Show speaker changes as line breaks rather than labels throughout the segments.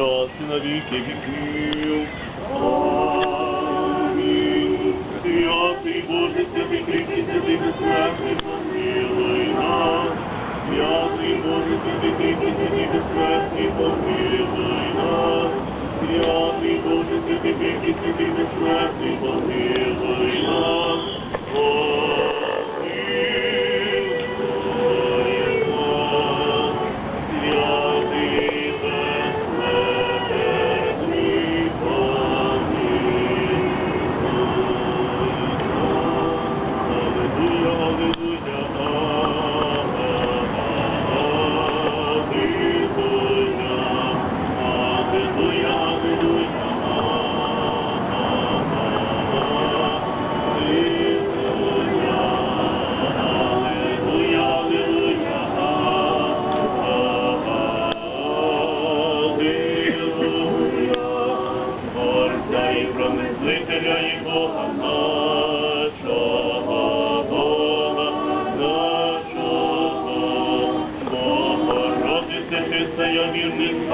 час і на віки віків. Амінь. Святий Боже, святий кріпкий, святий безсмертний, помилуй нас. Святий Боже, святий кріпкий, святий безсмертний, помилуй нас. Святий Боже, святий кріпкий, святий безсмертний, помилуй нас. Помилуй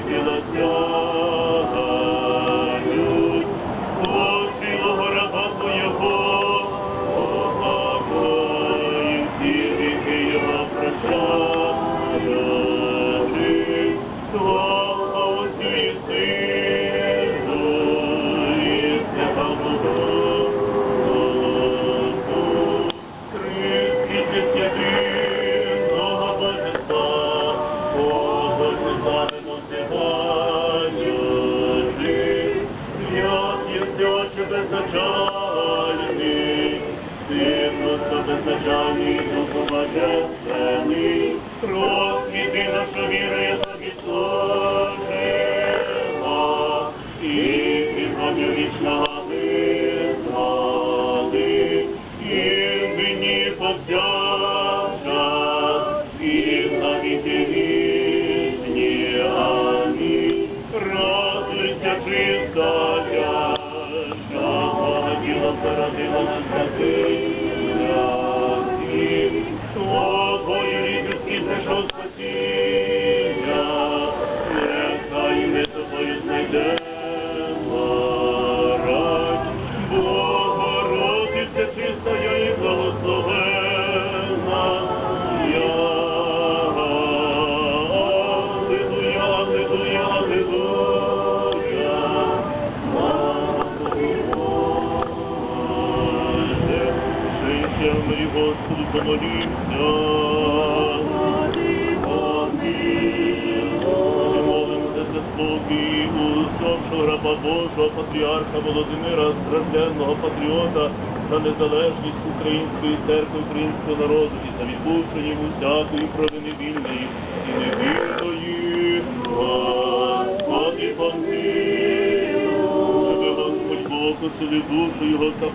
Jubilation. Прийшов спасіння, нехай ми тобою знайдемо рай. Богородиця чистая і благословенна, я. Аллилуйя, аллилуйя, аллилуйя. Боже. Життя мої, Господу, помолімся. Раба Божого, патріарха Володимира, стражденного патріота за незалежність української церкви, українського народу і за відпущення йому всякої провини вільної і невільної. Господи, помилуй. Господь Бог оселив душу його та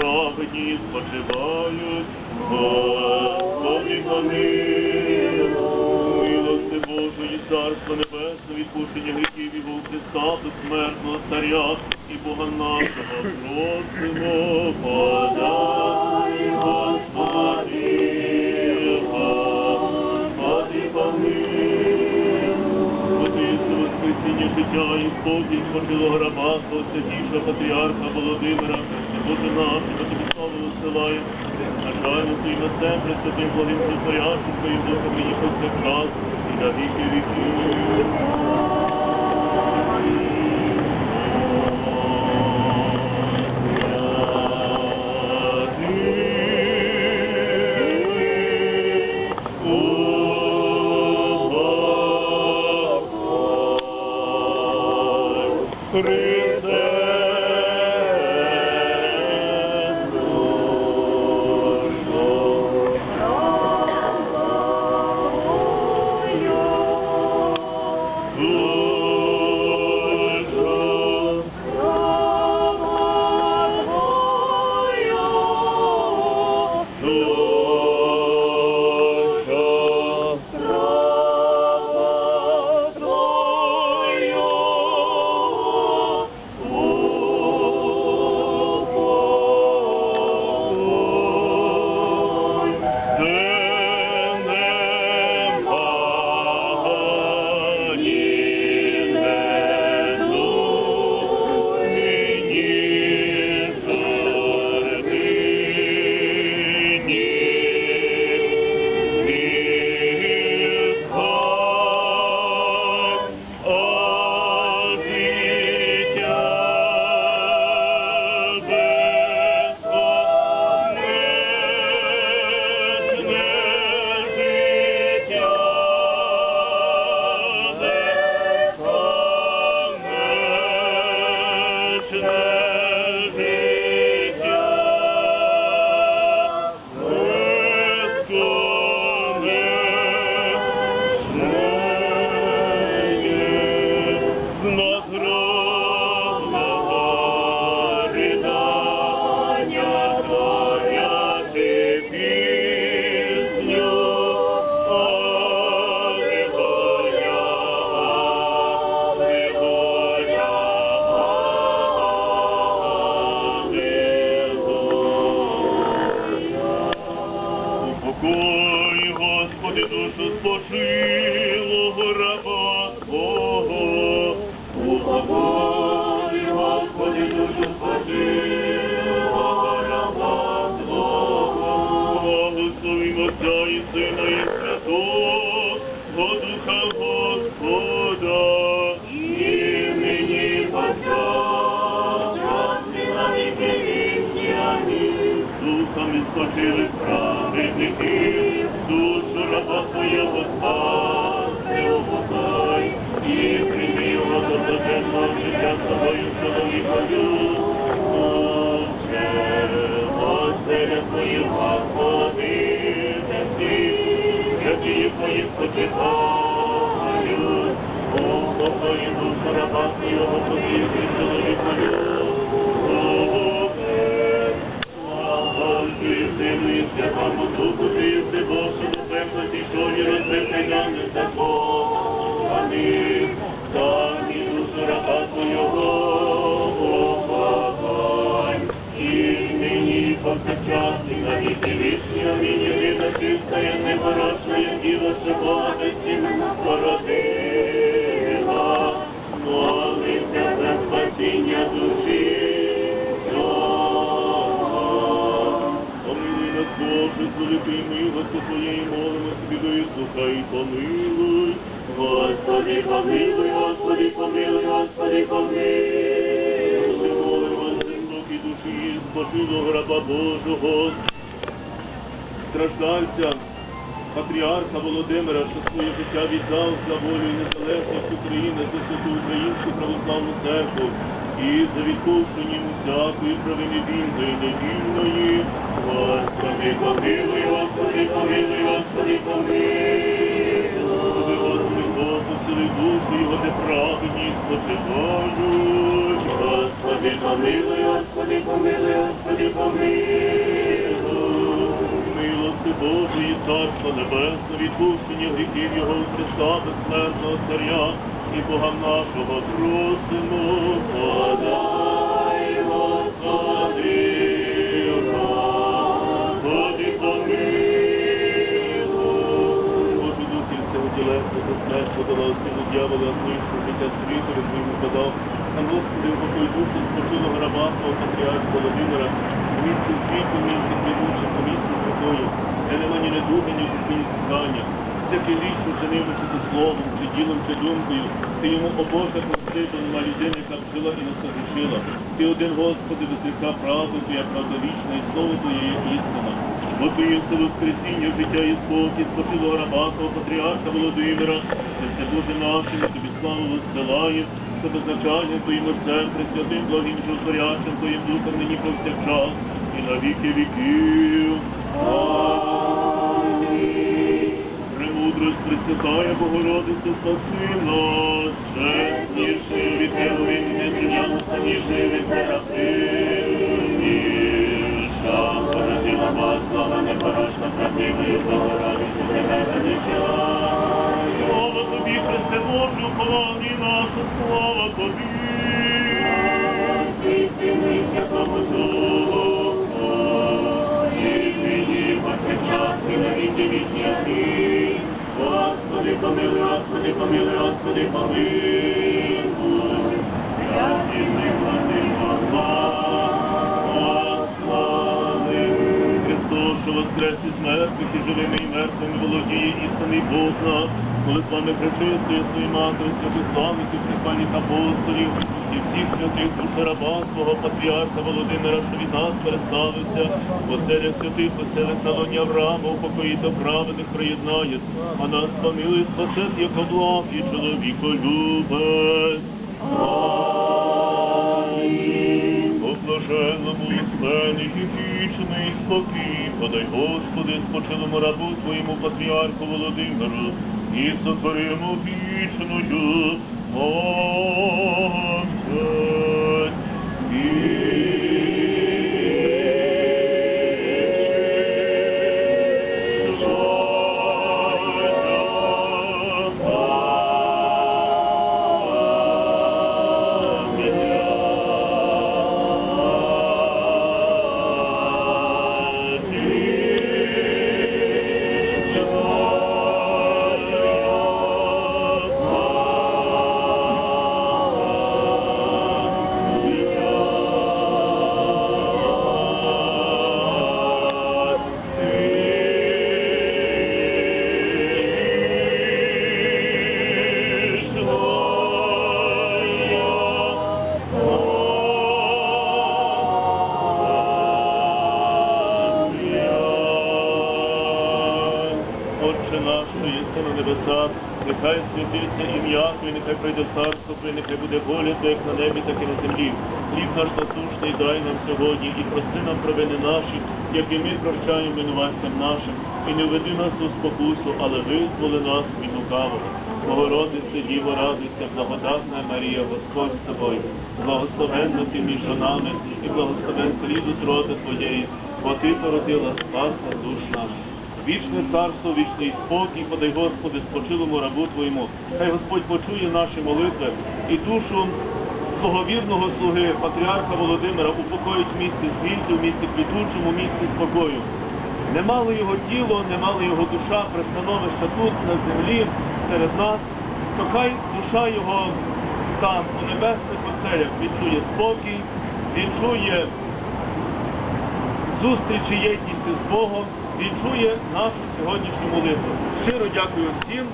праведні спочивають. Господи, помилуй. Милости Божої, Царство Небесне, відпущення гріхів і Бог Христа, безсмертного Царя і Бога нашого просимо, подай, Господи, Господи, життя і спокій спочилого раба, свого святішого патріарха Володимира, Боже наш, і тобі славу висилає, начальну своїм отцем, пресвятим благим Христояшем, своїм духом і повсякчас, і віки віків. Христе, Господи, душу спочилого раба Твого. Упокой, Господи, душу спочилого раба Твого. Благословимо Отця і Сина і Святого Духа Господа. І нині повсякчас і віки Духами спочили праведників, раба Твоєго спаси упокой, і прийми його до блаженного життя з тобою чоловікою. Кайдани закон. Амінь. Дай і душу раба Твого, упокой. І нині, і на. Амінь. Єдина чистая, непорочна, діва, що Бога породила. Молися за спасіння душі. Великої милості Твоєї молимо тобі вислухай, помилуй. Господи, помилуй, Господи, помилуй, Господи, помилуй. Молимо спокій душі, спочилого раба Божого, страждальця, патріарха Володимира, що своє життя віддав за волю і незалежність України, за святу Українську православну церкву і за відпущенням всякої провини вільної, невільної. Господи, помилуй, Господи, помилуй, Господи, помилуй. Господи, Господи, душі його неправедні спочивають. Господи, помилуй, Господи, помилуй, Господи, помилуй. Милости Божої, Царство Небесне, відпущення гріхів Його Христа безсмертного Царя і Бога нашого просимо, подай, Господи, Господи, помилуй. Боже, духи всього та смерть подала силу дьявола, знищив життя світу, від твоєму подав. Там, Господи, упокой душу спочилого раба свого патріарха Володимира, місці світу, місці звідучим, по місці святою, де нема ні недуги, ні життя, ні стання. Всякий річ, чи ти словом, чи ділом, чи думкою, ти йому о Боже простив, нема людини, яка жила і не. Ти один, Господи, без гріха правда, Твоя правда вічна, і слово Твоє є істина. Бо Ти є все воскресіння, життя і спокій, спочилого раба патріарха Володимира, Христе Боже нашим, тобі славу воссилає, що безначальним Твоїм Отцем, Пресвятим, благим животворящим Твоїм Духом нині повсякчас, і на віки віків. Пресвятая Богородиця, спаси нас, чесніший від не зрівнялося, ніжний від Серафиміша, породила вас, слава непорочна, правдивою, Богородицю, тебе величаю. Слава тобі, Христе Боже, уповання наша, слава тобі. Помилуй, Господи, помилуй. Святий Господи, Христос, що воскрес із мертвих і живими і мертвими володіє істинний Бог наш, коли з вами причистує свої матері, святих славників, прихвальних апостолів і всіх святих душа раба свого патріарха Володимира, що від нас переставився, оселя святих, оселя салоні Авраама, упокоїть до праведних приєднає, а нас помилуй, спасет, як облак і чоловіколюбець. Амінь. О блаженному і спений і вічний спокій, Подай, Господи, спочилому рабу твоєму патріарху Володимиру і сотворимо вічною. Амінь. Єси на небесах, нехай святиться ім'я Твоє, нехай прийде царство Твоє, нехай буде воля Твоя як на небі, так і на землі. Хліб наш насущний дай нам сьогодні, і прости нам провини наші, як і ми прощаємо винуватцям нашим. І не введи нас у спокусу, але визволи нас від лукавого. Богородице, Діво, радуйся, благодатна Марія, Господь з тобою, благословенна ти між жонами, і благословен плід рода Твоєї, бо ти породила спаса душ наших. Вічне царство, вічний спокій, подай Господи, спочилому рабу Твоєму. Хай Господь почує наші молитви і душу свого вірного слуги, патріарха Володимира, упокоїть в місті світі, в місті квітучому, в місті спокою. Не мало його тіло, не мало його душа, пристановище тут, на землі, серед нас, то хай душа його там, у небесних оселях, відчує спокій, відчує зустрічі єдність з Богом, відчує нашу сьогоднішню молитву. Щиро дякую всім.